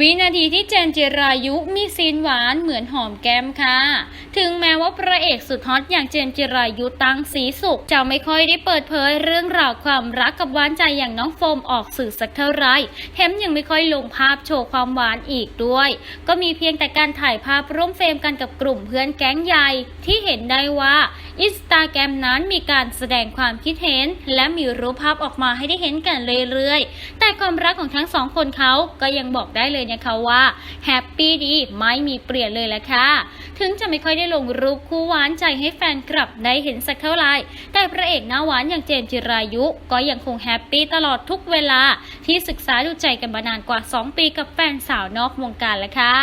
วินาทีที่เจนจิรายุมีซีนหวานเหมือนหอมแก้มค่ะ ถึงแม้ว่าพระเอกสุดฮอตอย่างเจนจิรายุตั้งสีสุข จะไม่ค่อยได้เปิดเผยเรื่องราวความรักกับหวานใจอย่างน้องโฟมออกสื่อสักเท่าไหรแถมยังไม่ค่อยลงภาพโชว์ความหวานอีกด้วย ก็มีเพียงแต่การถ่ายภาพร่วมเฟรมกันกับกลุ่มเพื่อนแก๊งใหญ่ที่เห็นได้ว่าอินสตาแกรมนั้นมีการแสดงความคิดเห็น และมีรูปภาพออกมาให้ได้เห็นกันเรื่อยๆ แต่ความรักของทั้งสองคนเขาก็ยังบอกได้เลยนะคะว่าแฮปปี้ดีไม่มีเปลี่ยนเลยแหละค่ะ ถึงจะไม่ค่อยได้ลงรูปคู่หวานใจให้แฟนคลับได้เห็นสักเท่าไหร่ แต่พระเอกหน้าหวานอย่างเจมส์จิรายุ ก็ยังคงแฮปปี้ตลอดทุกเวลาที่ศึกษาดูใจกันมานานกว่า 2 ปีกับแฟนสาวนอกวงการแล้วค่ะ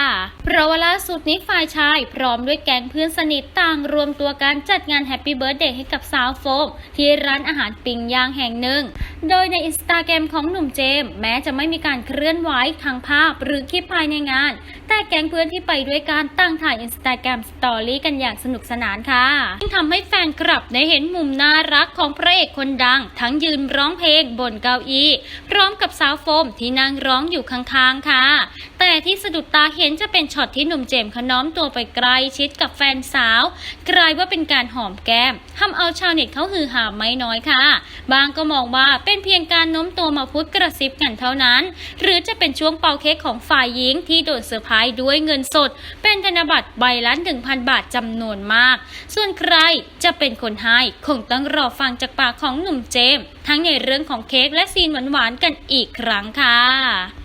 เพราะว่าล่าสุดนี้ฝ่ายชาย พร้อมด้วยแก๊งเพื่อนสนิทต่างรวมตัวกันจัดงานแฮปปี้เบิร์ดเดย์ให้กับสาวโฟมที่ร้านอาหารปิงย่างแห่งหนึ่ง โดยในอินสตาแกรมของหนุ่มเจมส์แม้จะไม่มีการเคลื่อนไหวทางภาพหรือคลิปภายในงาน แต่แก๊งเพื่อนที่ไปด้วยการตั้งถ่ายอินสตาแกรมสตอรี่กันอย่างสนุกสนานค่ะซึ่งทำให้แฟนคลับได้เห็นมุมน่ารักของพระเอกคนดัง ทั้งยืนร้องเพลงบนเก้าอี้พร้อมกับสาวโฟมที่นั่งร้องอยู่ข้างๆค่ะ แต่ที่สะดุดตาเห็นจะเป็นช็อตที่หนุ่มเจมส์ขน้อมตัวไปใกลชิดกับแฟนสาว กลายว่าเป็นการหอมแก้มทำเอาชาวเน็ตเขาฮือฮาไม่น้อยค่ะ บางก็มองว่าเป็นเพียงการโน้มตัวมาพูดกระซิบกันเท่านั้น หรือจะเป็นช่วงเป่าเค้กของฝ่ายหญิงที่โดนเซอร์ไพรส์ด้วยเงินสด เป็นธนบัตรใบละ1,000 บาทจำนวนมาก ส่วนใครจะเป็นคนให้คงต้องรอฟังจากปากของหนุ่มเจมส์ทั้งในเรื่องของเค้กและซีนหวานๆกันอีกครั้งค่ะ